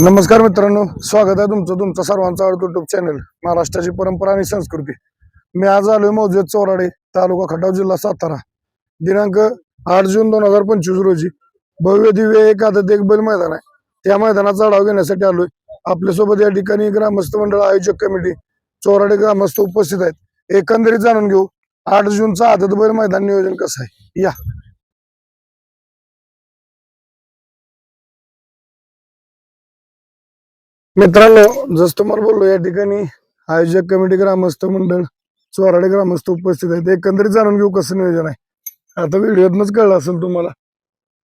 नमस्कार मित्रांनो स्वागत आहे तुमचं तुमचा सर्वांचा आवडतो युट्यूब चॅनल महाराष्ट्राची परंपरा आणि संस्कृती. मी आज आलोय मौजे चोराडे तालुका खटाव जिल्हा सातारा. दिनांक आठ जून दोन हजार पंचवीस रोजी भव्य दिव्य एक आदत एक बैल मैदान आहे. त्या मैदानाचा आढावा घेण्यासाठी आलोय. आपल्यासोबत या ठिकाणी ग्रामस्थ मंडळ आयोजक कमिटी चोराडे ग्रामस्थ उपस्थित आहेत. एकंदरीत जाणून घेऊ आठ जूनचा आदत बैल मैदान नियोजन कसं आहे? या. मित्रांनो जसं तुम्हाला बोललो या ठिकाणी आयोजक कमिटी ग्रामस्थ मंडळ चोराडे ग्रामस्थ उपस्थित आहेत. एकंदरीत जाणून घेऊ कसं नियोजन आहे. आता व्हिडिओतनच कळलं असेल तुम्हाला.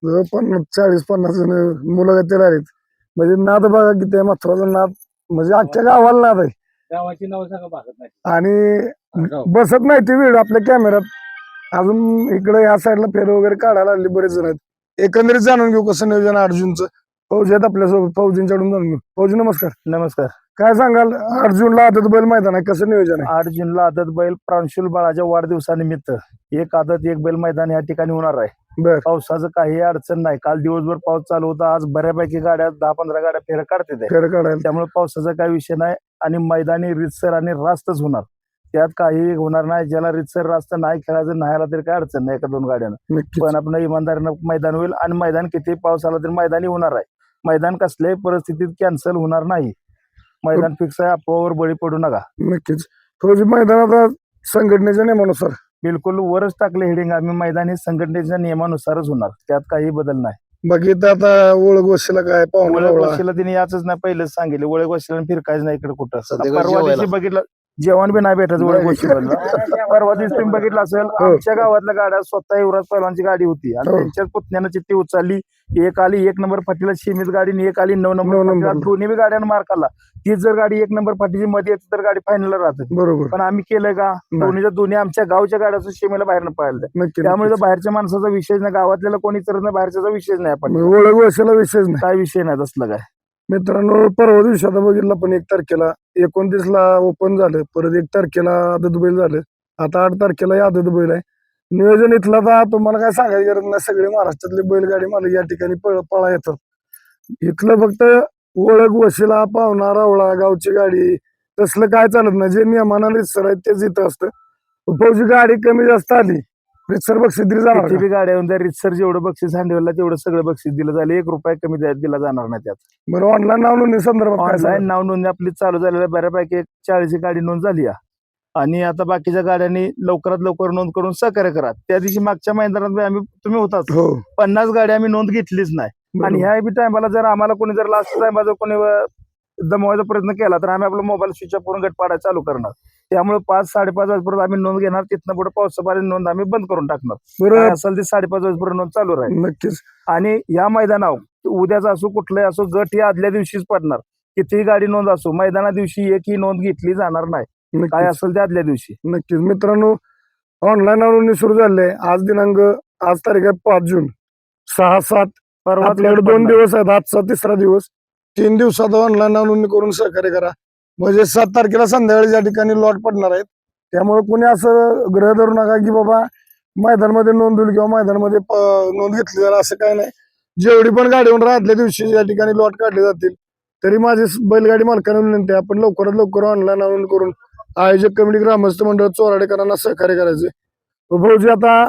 जवळ पन्नास चाळीस पन्नास जण मुलाखतीला आहेत. म्हणजे नाद बघा किती आहे महत्त्वाचा नाद. म्हणजे अख्ख्या गावाला नाद आहे. गावाची नाव सांगा भागत नाही. आणि. बसत नाही ते व्हिडिओ आपल्या कॅमेऱ्यात. अजून इकडे या साईडला फेर वगैरे काढायला आले बरेच जण आहेत. एकंदरीत जाणून घेऊ कसं नियोजन अर्जुनचं. फौजी आहेत आपल्यासोबत. फौजींच्याकडून जाणून घेऊ. फौजी नमस्कार. नमस्कार. काय सांगाल? अर्जुनला आदत बैल मैदान आहे. कसं नियोजन आहे? आठ जूनला आदत बैल प्रांशुल बाळाच्या वाढदिवसानिमित्त एक आदत एक बैल मैदान या ठिकाणी होणार आहे. बर. पावसाचं काही अडचण नाही. काल दिवसभर पाऊस चालू होता. आज बऱ्यापैकी गाड्या दहा पंधरा गाड्या फेर काढते. फेर काढायला. त्यामुळे पावसाचा काही विषय नाही आणि मैदानी रितसर आणि रास्तच होणार. त्यात काही होणार नाही. ज्याला रितसर रास्त नाही खेळायचं नाही आला तरी काही अडचण नाही एका दोन गाड्यानं. नक्कीच. पण आपण इमानदारीनं मैदान होईल आणि मैदान किती पाऊस आला तरी मैदानी होणार आहे. मैदान कसल्याही परिस्थितीत कॅन्सल होणार नाही. मैदान फिक्स आहे अपोवर बळी पडू नका. नक्कीच. फौजी मैदानात संघटनेच्या नियमानुसार. बिलकुल वरच टाकले हेडिंग आम्ही. मैदान हे संघटनेच्या नियमानुसारच होणार. त्यात काही बदल नाही. बाकी इथं आता ओळख वशीला काय? पाहुणा ओळख. वशिला तिने याच नाही पहिलेच सांगितले. ओळख वशिला फिरकायचं नाही इकडे कुठं. सध्या परवा जेवायला. दिवशी बघितलं जेवण बी नाही भेटत ओळख वशिला परवा दिवशी तुम्ही बघितलं असेल आमच्या गावातल्या गाड्या स्वतः युवराज पहिलवानची गाडी होती आणि हो. त्यांच्याच पुतण्यानं चिठ्ठी उचलली. एक आली एक नंबर फाटीला सीमित गाडी आणि एक आली नऊ नंबर. दोन्ही बी गाड्यांना मार खाल्ला. तीच जर गाडी एक नंबर फाटीची मध्ये येते तर गाडी फायनलला राहते. बरोबर. पण आम्ही केलंय का? दोन्हीच्या दोन्ही आमच्या गावच्या गाड्याचं सीमेला बाहेर पाहिलं त्यामुळे बाहेरच्या माणसाचा विषय नाही गावातल्याला कोणी नाही बाहेरच्याचा विषय नाही आपण. ओळख विशेष नाही. काय विषय नाही तसलं काय. मित्रांनो परवा दिवशी आता बघितलं पण एक तारखेला एकोणतीस ला ओपन झालं परत एक तारखेला आदत बैल झालं. आता आठ तारखेला आदत बैल आहे. नियोजन इथला तर तुम्हाला काय सांगायची? गरज नाही सगळे महाराष्ट्रातले बैलगाडी मला या ठिकाणी पळ- पळा येतात. इथलं फक्त ओळख वशिला पाहुणा रावळा गावची गाडी तसलं काय चालत नाही. जे नियमानं रिसर आहे तेच इथं असतं. फौजी गाडी कमी जास्त आली. रितसर बक्षीस दिली जाणार किती का? बी गाड्या येऊन त्या रितसर जेवढं बक्षीस हँडवेलला तेवढं सगळं बक्षीस दिलं झालं एक रुपया कमी द्या- दिला जाणार नाही त्यात बरं ऑनलाईन नाव नोंदणी संदर्भात काय ऑनलाईन सांगाल? नाव नोंदणी आपली चालू झालेल्या बऱ्यापैकी एक चाळीस गाडी नोंद झाली आहे. आणि आता बाकीच्या गाड्यांनी लवकरात लवकर नोंद करून सहकार्य करा त्या दिवशी मागच्या मैदानात बी आम्ही तुम्ही होतात हो पन्नास गाड्या आम्ही नोंद घेतलीच नाही आणि बरोबर. ह्या बी टायमाला जर आम्हाला कोणी जर लास्ट टाइमला जर कोणी अं, दमवायचा प्रयत्न केला तर आम्ही आपला मोबाईल स्विच ऑफ करून गट पाडायला चालू करणार त्यामुळे पाच साडेपाच वाजेपर्यंत आम्ही नोंद घेणार. तिथनं पुढे पावसापासून नोंद आम्ही बंद करून टाकणार. काय बरं असेल ते साडेपाच वाजेपर्यंत नोंद चालू राहील. नक्कीच. आणि या मैदानावर उद्याचा असो कुठलाही असो गट ही आदल्या दिवशीच पडणार. कितीही गाडी नोंद असो मैदाना दिवशी एकही नोंद घेतली जाणार नाही. काय नक्कीच असेल ते आदल्या दिवशी. नक्कीच. मित्रांनो ऑनलाईन नोंदणी सुरू झाली. आहे आज दिनांक आज तारीख आहे पाच जून. सहा सात. परवा आपल्याकडे दोन दिवस आहेत. आजचा तिसरा दिवस. तीन दिवसात ऑनलाईन नोंदणी करून सहकार्य करा. म्हणजे सात तारखेला संध्याकाळी ज्या ठिकाणी लॉट पडणार आहेत त्यामुळे कोणी असं ग्रह धरू नका की बाबा मैदानमध्ये नोंद होईल किंवा मैदानमध्ये नोंद घेतली जाईल असं काय नाही. जेवढी पण गाडी राहतल्या दिवशी या ठिकाणी लॉट काढले जातील तरी माझी बैलगाडी मालकांना विनंती आपण लवकरात लवकर ऑनलाईन नोंद करून आयोजक कमिटी ग्रामस्थ मंडळ चोराडेकरांना सहकार्य करायचे. भाऊजी आता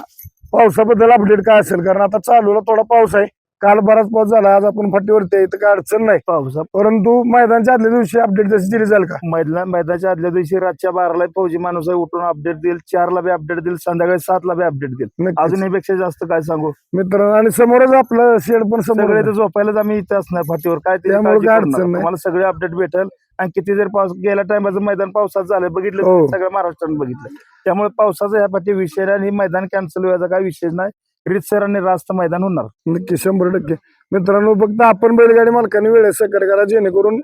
पावसाबद्दल अपडेट काय असेल? कारण आता चालूला थोडा पाऊस आहे. काल बराच पाऊस झाला आज आपण फाटीवरती आहे तर काय अडचण नाही पावसा परंतु मैदानच्या आदल्या दिवशी अपडेट जशी दिली जाईल का मैदान मैदानाच्या आदल्या दिवशी रातच्या बाराला फौजी माणूस आहे उठून अपडेट देईल चारला बी अपडेट देईल संध्याकाळी सातला बी अपडेट देईल नक्कीच. अजून यापेक्षा जास्त काय सांगू मित्रांनो आणि समोरच आपलं शेड पण समोर सगळे आहे. झोपायलाच आम्ही इथे असणार फाटीवर काय ते त्यामुळे काळजी काय करू नका. अडचण नाही. तुम्हाला सगळे अपडेट भेटेल आणि किती जर पाऊस गेल्या टायमाचं मैदान पावसात झालं बघितलं हो. सगळं महाराष्ट्राने बघितलं त्यामुळे पावसाचा ह्या पाठी विषय नाही आणि मैदान कॅन्सल व्हायचा काय विषय नाही रितसर आणि रास्त मैदान होणार. नक्की शंभर टक्के. मित्रांनो फक्त आपण बैलगाडी मालकांनी वेळेस सहकार्य करा जेणेकरून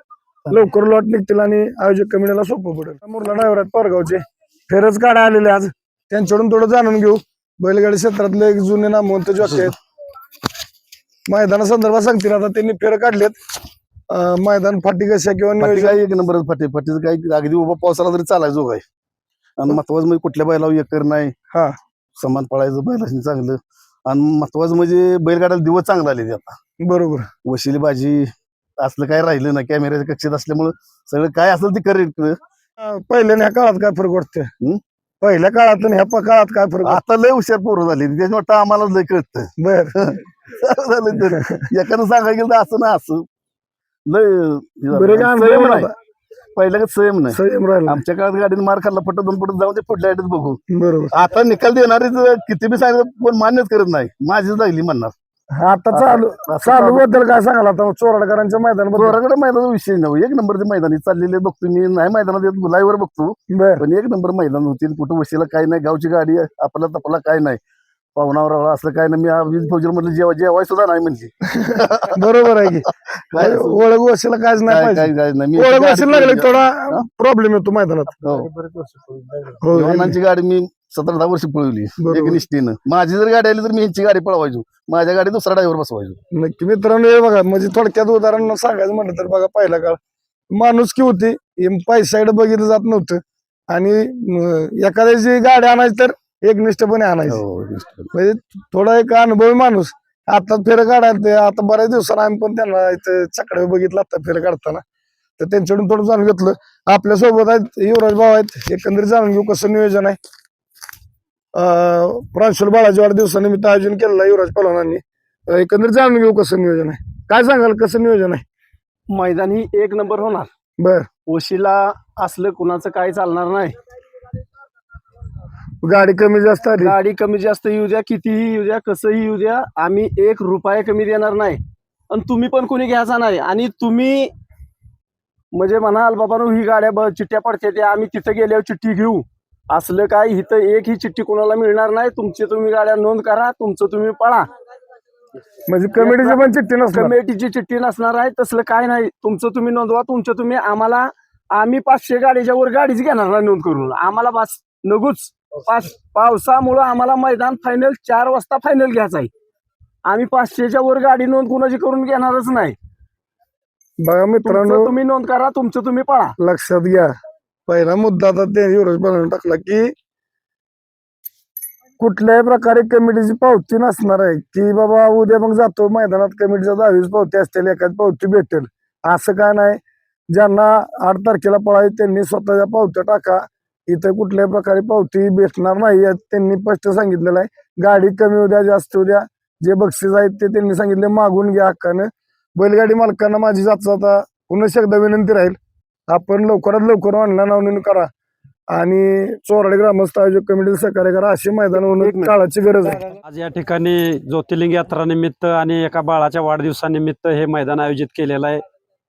लवकर लॉट निघतील आणि आयोजक कमिटीला सोपं पडेल. समोरला ड्रायव्हर आहेत पारगावचे. फेरच काढा आलेले आज. त्यांच्याकडून थोडं जाणून घेऊ. बैलगाडी क्षेत्रातले एक जुने नामवंत जॉकी आहेत. मैदानासंदर्भात सांगतील. आता त्यांनी फेर काढलेत. अं, मैदान फाटी कशा किंवा फाटी नियोजन? काय एक नंबर फाटी फाटीचं काय अगदी उभा पावसाला तरी चालायचो काय आणि महत्वाचं म्हणजे कुठल्या बैलावर एकर नाही. हा. समान पळायचं बैलाशी चांगलं. आणि महत्वाचं म्हणजे बैलगाड्याला दिवस चांगला आले आता. बरोबर. वशिली भाजी असलं काय राहिलं नाही कॅमेऱ्याच्या कक्षेत असल्यामुळं सगळं काय असेल ते करेक्ट अं, पहिल्या ह्या काळात काय फरक वाटतोय? हं? पहिल्या काळात आणि ह्या प- काळात काय फरक आता लय हुशार पोरं झाली त्याच्यामुळे आम्हाला लय कळतं. बर. झालं तर. एखादं सांगायला गेलं तर असं ना असं. लय. बरं? पहिल्या का संयम नाही. संयम राहिला. आमच्या काळात गाडीने मार खाल्ला पटत दोन पटत जाऊ दे पुढल्या गाडीत बघू. बरोबर. आता निकाल देणारे किती बी सांगितलं कोण मान्यच करत नाही. माझीच लागली म्हणणार. आता चालू चालू. बद्दल काय सांगाल आता? चोराडकरांच्या मैदानाबद्दल. जोराकडे मैदानाचा विषय नाही एक नंबरचे मैदान. चाललेले बघतो मी. नाही मैदानात येत लाईव्हवर बघतो. पण एक नंबर मैदान होतील कुठं वशीला काय नाही. गावची गाडी आहे आपला तपला काय नाही. पाहुणावर असलं काय नाही मी वीज फौजर म्हटलं जेव्हा जेवाय सुद्धा नाही म्हणली. बरोबर आहे की. काय ओळख वशीला कायच नाही काय पाहिजे. काय काय नाही मी ओळख वशीला लागली. थोडा प्रॉब्लेम येतो मैदानात. हो. हो वाहनांची गाडी मी सतरा दहा वर्ष पळवली बरोबर. एक निष्ठेनं माझी जर गाडी आली तर मी ह्यांची गाडी पळवायचो. माझ्या गाडी दुसरा ड्रायव्हर बसवायचो. नक्की. मित्रांनो हे बघा म्हणजे थोडक्यात उदाहरण सांगायचं म्हटलं तर बघा पहिला काळ. माणूस की होती हे पैशाकडे बघितलं जात नव्हतं. आणि अं, एखाद्याची गाडी आणायची तर एकनिष्ठपणे आणायची. हो, म्हणजे थोडा एक अनुभवी माणूस आता फेर काढायला ते आता बऱ्याच दिवसांना आम्ही पण त्यांना इथं चकडे बघितलं आता फेर काढताना. तर त्यांच्याकडून थोडं जाणून घेतलं. आपल्यासोबत आहेत युवराज भाऊ आहेत एकंदरीत जाणून घेऊ कसं नियोजन आहे. अं, प्रांशुल बाळाच्या वाढदिवसानिमित्त आयोजन केलेलं आहे युवराज पलवानांनी. अं, एकंदरीत जाणून घेऊ कसं नियोजन आहे. काय सांगाल कसं नियोजन आहे? मैदान एक नंबर होणार. बर. ओशीला असलं कुणाचं काही चालणार नाही. गाडी कमी जास्त आली. गाडी कमी जास्त येऊ द्या कितीही येऊ द्या कसंही येऊ द्या आम्ही एक रुपया कमी देणार नाही. आणि तुम्ही पण कोणी घ्यायचा नाही. आणि तुम्ही म्हणजे म्हणाल बाबा ही गाड्या चिठ्ठ्या पडते त्या आम्ही तिथं गेल्यावर चिठ्ठी घेऊ. असलं काय इथं एक ही चिठ्ठी कोणाला मिळणार नाही. तुमची तुम्ही गाड्या नोंद करा तुमचं तुम्ही पळा. म्हणजे कमिटीची पण चिठ्ठी नसणार. कमिटीची चिठ्ठी नसणार आहे तसलं काय नाही. तुमचं तुम्ही नोंदवा तुमचं तुम्ही आम्हाला आम्ही पाचशे गाडीच्या वर गाडीच घेणार नाही नोंद करून. आम्हाला बस नगूच. पावसामुळं आम्हाला मैदान फायनल चार वाजता फायनल घ्यायचं आहे. आम्ही पाचशेच्या वर गाडी नोंद कुणाची करून घेणारच नाही. बघा मित्रांनो तुमचं तुम्ही नोंद करा तुमचं तुम्ही पळा. लक्षात घ्या. पहिला मुद्दा आता ते युवराज बनवून टाकला की कुठल्याही प्रकारे कमिटीची पावती नसणार आहे की बाबा उद्या मग जातो मैदानात कमिटीचा दहावीस पावती असतील एखादी पावती भेटेल. असं काय नाही. ज्यांना आठ तारखेला पळावी त्यांनी स्वतःच्या पावत्या टाका. इथं कुठल्याही प्रकारे पावती भेटणार नाही यात त्यांनी स्पष्ट सांगितलेलं आहे. गाडी कमी उद्या जास्त उद्या जे बक्षीस आहेत ते त्यांनी सांगितले मागून घ्या हक्कानं. बैलगाडी मालकांना माझी जात आता पुन्हा एकदा विनंती राहील. आपण लवकरात लवकर ऑनलाईन नोंदणी करा. आणि चोराडे ग्रामस्थ आयोजक कमिटीला सहकार्य करा. अशी मैदान होणं. काळाची गरज आहे. आज या ठिकाणी ज्योतिर्लिंग यात्रा निमित्त आणि एका बाळाच्या वाढदिवसानिमित्त हे मैदान आयोजित केलेलं आहे.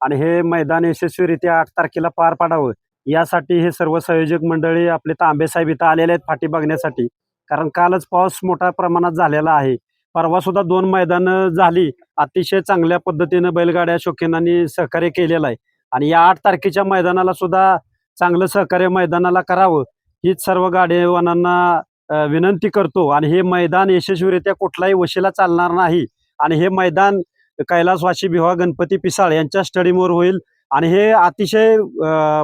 आणि हे मैदान यशस्वीरित्या आठ तारखेला पार पाडावं. यासाठी हे सर्व संयोजक मंडळी आपले तांबे साहेब इथं आलेले आहेत फाटी बघण्यासाठी. कारण कालच पाऊस मोठ्या प्रमाणात झालेला आहे. परवा सुद्धा दोन मैदानं झाली. अतिशय चांगल्या पद्धतीनं बैलगाड्या शौकीनांनी सहकार्य केलेलं आहे. आणि या आठ तारखेच्या मैदानाला सुद्धा चांगलं सहकार्य मैदानाला करावं हीच सर्व गाडीवानांना विनंती करतो. आणि हे मैदान यशस्वीरित्या कुठलाही वशीला चालणार नाही. आणि हे मैदान कैलासवाशी विवाह गणपती पिसाळ यांच्या स्टडीमोर होईल. आणि हे अतिशय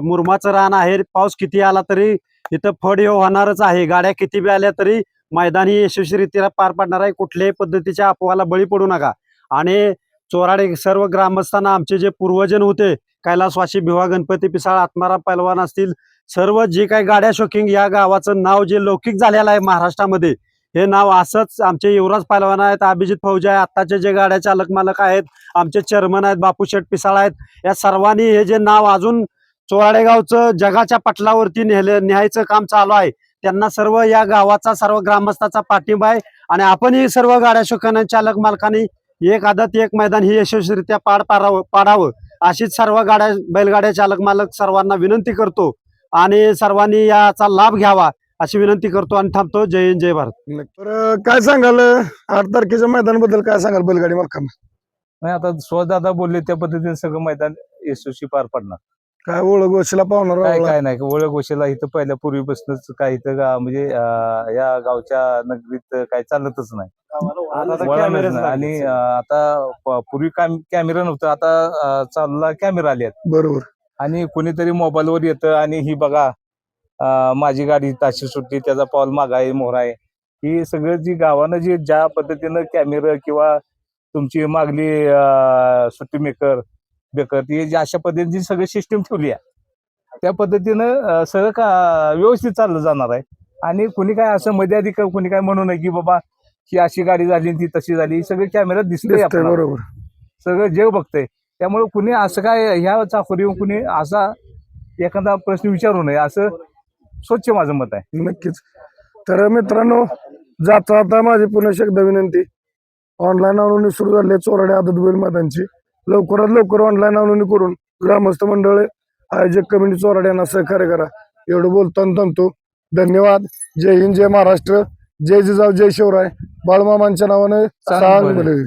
मुरमाचं रान आहे. पाऊस किती आला तरी इथं फड हे होणारच आहे. गाड्या किती बी आल्या तरी मैदान यशस्वीरित्या पार पाडणार आहे. कुठल्याही पद्धतीच्या अपवाला बळी पडू नका. आणि चोराडे सर्व ग्रामस्थांना आमचे जे पूर्वजन होते कैलासवाशी भिवा गणपती पिसाळ आत्माराम पैलवान असतील सर्व जे काही गाड्या शोकिंग या गावाचं नाव जे लौकिक झालेलं आहे महाराष्ट्रामध्ये हे नाव असंच आमचे युवराज पालवान आहेत अभिजित फौजा आहे आत्ताचे जे गाड्या चालक मालक आहेत आमचे चेअरमन आहेत बापू शेठ पिसाळ आहेत या सर्वांनी हे जे नाव अजून चोराडेगावचं जगाच्या पटलावरती नेले न्यायचं काम चालू आहे. त्यांना सर्व या गावाचा सर्व ग्रामस्थाचा पाठिंबा आहे आणि आपणही सर्व गाड्या शोकांना चालक मालकांनी एक आदत एक मैदान ही यशस्वीरित्या पार पाडावं पाडावं अशीच सर्व गाड्या बैलगाड्या चालक मालक सर्वांना विनंती करतो आणि सर्वांनी याचा लाभ घ्यावा. अशी विनंती करतो आणि थांबतो. जय हिंद जय भारत. तर काय सांगाल? आठ तारखेच्या मैदानाबद्दल काय सांगाल बैलगाडी मालकांना? नाही आता स्वदादा बोलले त्या पद्धतीने सगळं मैदान यशस्वी पार पडणार. काय ओळख पाहुणार काय? काय नाही ओळख गोष्टीला इथं पहिल्या पूर्वीपासूनच काय इथं गा- म्हणजे अं, या गावच्या नगरीत काय चालतच नाही. वळणच नाही. आणि अं, आता प- पूर्वी कॅम- कॅमेरा नव्हतं आता अं, चालला कॅमेरा आले आहेत बरोबर. आणि कोणीतरी मोबाईलवर येतं आणि ही बघा माझी गाडी ताशी सुटली त्याचा पाऊल मागा आहे मोहरा आहे. ही सगळं जी गावानं जी ज्या पद्धतीनं कॅमेरा किंवा तुमची मागली सुट्टी मेकर बेकर ती जी अशा पद्धतीने सगळी सिस्टीम ठेवली आहे त्या पद्धतीनं सगळं का व्यवस्थित चाललं जाणार आहे. आणि कुणी काय असं मध्ये आधी कुणी काय म्हणू नये की बाबा ही अशी गाडी झाली ती तशी झाली सगळे कॅमेऱ्यात दिसले बरोबर. सगळं जग बघतंय. त्यामुळे कुणी असं काय ह्या चाकोरी कुणी असा एखादा प्रश्न विचारू नये. असं स्वच्छ माझं मत आहे. नक्कीच. तर मित्रांनो जाता आता माझी पुन्हा एकदा विनंती. ऑनलाईन नोंदणी सुरू झाली चोराडे आदत बैल मैदानची. लवकरात लवकर ऑनलाईन नोंदणी करून ग्रामस्थ मंडळ आयोजक कमिटी चोराडे यांना सहकार्य करा. एवढं बोलताना थांबतो. धन्यवाद. जय हिंद जय महाराष्ट्र. जय जिजाऊ जय शिवराय. बाळमामांच्या नावाने सांग.